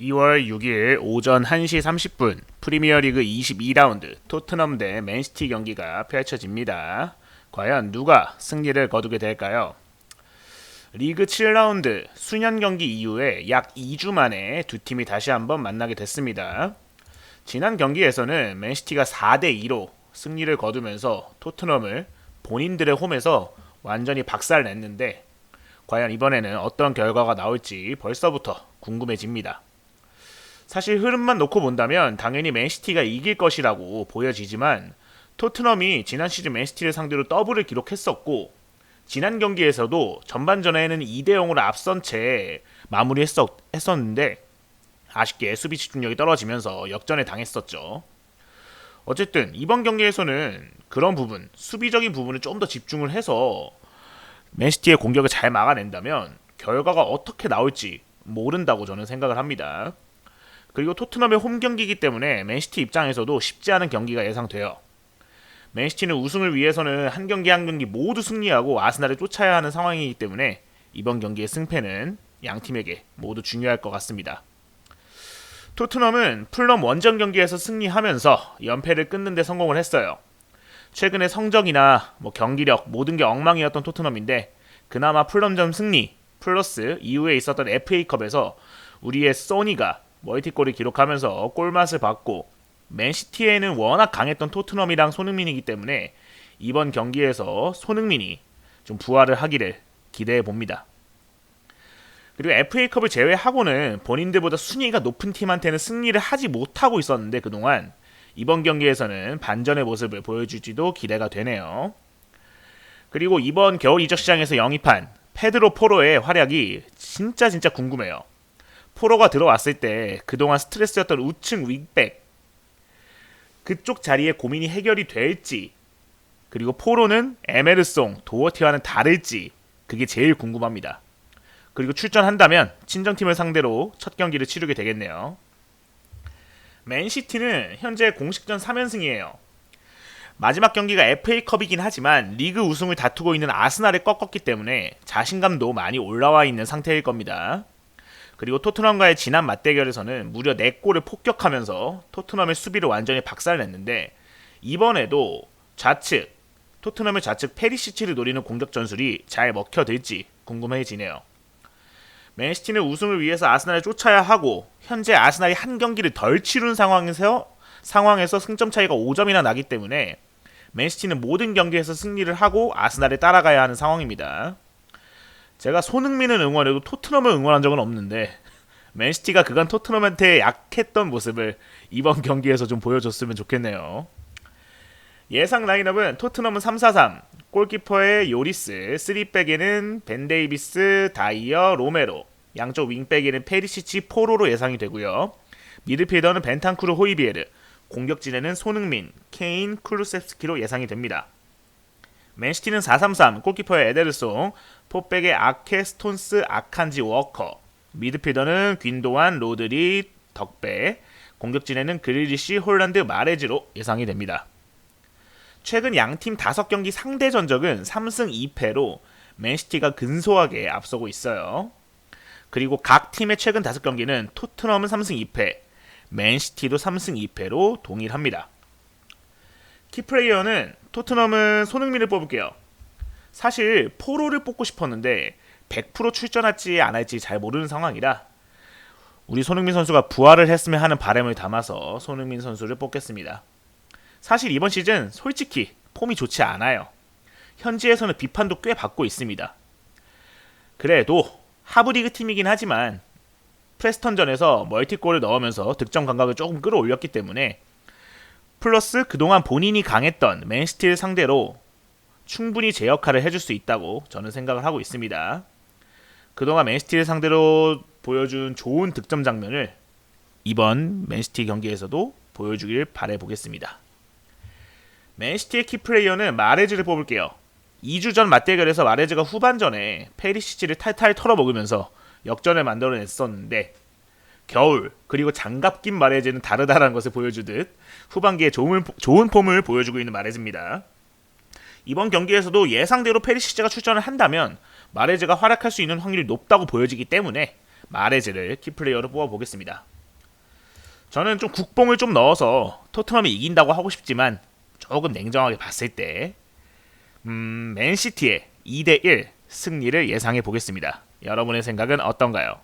2월 6일 오전 1시 30분 프리미어리그 22라운드 토트넘 대 맨시티 경기가 펼쳐집니다. 과연 누가 승리를 거두게 될까요? 리그 7라운드 수년 경기 이후에 약 2주 만에 두 팀이 다시 한번 만나게 됐습니다. 지난 경기에서는 맨시티가 4대 2로 승리를 거두면서 토트넘을 본인들의 홈에서 완전히 박살냈는데 과연 이번에는 어떤 결과가 나올지 벌써부터 궁금해집니다. 사실 흐름만 놓고 본다면 당연히 맨시티가 이길 것이라고 보여지지만 토트넘이 지난 시즌 맨시티를 상대로 더블을 기록했었고 지난 경기에서도 전반전에는 2대 0으로 앞선 채 마무리했었는데 아쉽게 수비 집중력이 떨어지면서 역전에 당했었죠. 어쨌든 이번 경기에서는 그런 부분, 수비적인 부분을 좀 더 집중을 해서 맨시티의 공격을 잘 막아낸다면 결과가 어떻게 나올지 모른다고 저는 생각을 합니다. 그리고 토트넘의 홈 경기이기 때문에 맨시티 입장에서도 쉽지 않은 경기가 예상돼요. 맨시티는 우승을 위해서는 한 경기 한 경기 모두 승리하고 아스날을 쫓아야 하는 상황이기 때문에 이번 경기의 승패는 양 팀에게 모두 중요할 것 같습니다. 토트넘은 풀럼 원정 경기에서 승리하면서 연패를 끊는 데 성공을 했어요. 최근에 성적이나 뭐 경기력 모든 게 엉망이었던 토트넘인데 그나마 풀럼전 승리 플러스 이후에 있었던 FA컵에서 우리의 소니가 멀티골을 기록하면서 골맛을 봤고 맨시티에는 워낙 강했던 토트넘이랑 손흥민이기 때문에 이번 경기에서 손흥민이 좀 부활을 하기를 기대해 봅니다. 그리고 FA컵을 제외하고는 본인들보다 순위가 높은 팀한테는 승리를 하지 못하고 있었는데 그동안 이번 경기에서는 반전의 모습을 보여줄지도 기대가 되네요. 그리고 이번 겨울 이적 시장에서 영입한 페드로 포로의 활약이 진짜 진짜 궁금해요. 포로가 들어왔을 때 그동안 스트레스였던 우측 윙백 그쪽 자리에 고민이 해결이 될지 그리고 포로는 에메르송 도어티와는 다를지 그게 제일 궁금합니다. 그리고 출전한다면 친정팀을 상대로 첫 경기를 치르게 되겠네요. 맨시티는 현재 공식전 3연승이에요. 마지막 경기가 FA컵이긴 하지만 리그 우승을 다투고 있는 아스날을 꺾었기 때문에 자신감도 많이 올라와 있는 상태일 겁니다. 그리고 토트넘과의 지난 맞대결에서는 무려 4골을 폭격하면서 토트넘의 수비를 완전히 박살냈는데 이번에도 좌측 토트넘의 좌측 페리시치를 노리는 공격 전술이 잘 먹혀들지 궁금해지네요. 맨시티는 우승을 위해서 아스날을 쫓아야 하고 현재 아스날이 한 경기를 덜 치른 상황에서 상황에서 승점 차이가 5점이나 나기 때문에 맨시티는 모든 경기에서 승리를 하고 아스날을 따라가야 하는 상황입니다. 제가 손흥민을 응원해도 토트넘을 응원한 적은 없는데 맨시티가 그간 토트넘한테 약했던 모습을 이번 경기에서 좀 보여줬으면 좋겠네요. 예상 라인업은 토트넘은 3-4-3, 골키퍼의 요리스, 3백에는 벤데이비스, 다이어, 로메로, 양쪽 윙백에는 페리시치, 포로로 예상이 되고요. 미드필더는 벤탄쿠르, 호이비에르, 공격진에는 손흥민, 케인, 쿨루셉스키로 예상이 됩니다. 맨시티는 4-3-3, 골키퍼의 에데르송, 포백의 아케, 스톤스, 아칸지, 워커, 미드필더는 귄도안, 로드리, 덕배, 공격진에는 그릴리시, 홀란드, 마레즈로 예상이 됩니다. 최근 양팀 5경기 상대 전적은 3승 2패로 맨시티가 근소하게 앞서고 있어요. 그리고 각 팀의 최근 5경기는 토트넘은 3승 2패, 맨시티도 3승 2패로 동일합니다. 키플레이어는 토트넘은 손흥민을 뽑을게요. 사실 포로를 뽑고 싶었는데 100% 출전할지 안 할지 잘 모르는 상황이라 우리 손흥민 선수가 부활을 했으면 하는 바람을 담아서 손흥민 선수를 뽑겠습니다. 사실 이번 시즌 솔직히 폼이 좋지 않아요. 현지에서는 비판도 꽤 받고 있습니다. 그래도 하브리그 팀이긴 하지만 프레스턴전에서 멀티골을 넣으면서 득점 감각을 조금 끌어올렸기 때문에 플러스 그동안 본인이 강했던 맨시티를 상대로 충분히 제 역할을 해줄 수 있다고 저는 생각을 하고 있습니다. 그동안 맨시티를 상대로 보여준 좋은 득점 장면을 이번 맨시티 경기에서도 보여주길 바래보겠습니다. 맨시티의 키플레이어는 마레즈를 뽑을게요. 2주 전 맞대결에서 마레즈가 후반전에 페리시치를 탈탈 털어먹으면서 역전을 만들어냈었는데 겨울 그리고 장갑 낀 마레즈는 다르다라는 것을 보여주듯 후반기에 좋은, 좋은 폼을 보여주고 있는 마레즈입니다. 이번 경기에서도 예상대로 페리시치가 출전을 한다면 마레즈가 활약할 수 있는 확률이 높다고 보여지기 때문에 마레즈를 키플레이어로 뽑아보겠습니다. 저는 좀 국뽕을 좀 넣어서 토트넘이 이긴다고 하고 싶지만 조금 냉정하게 봤을 때 음, 맨시티의 2대1 승리를 예상해 보겠습니다. 여러분의 생각은 어떤가요?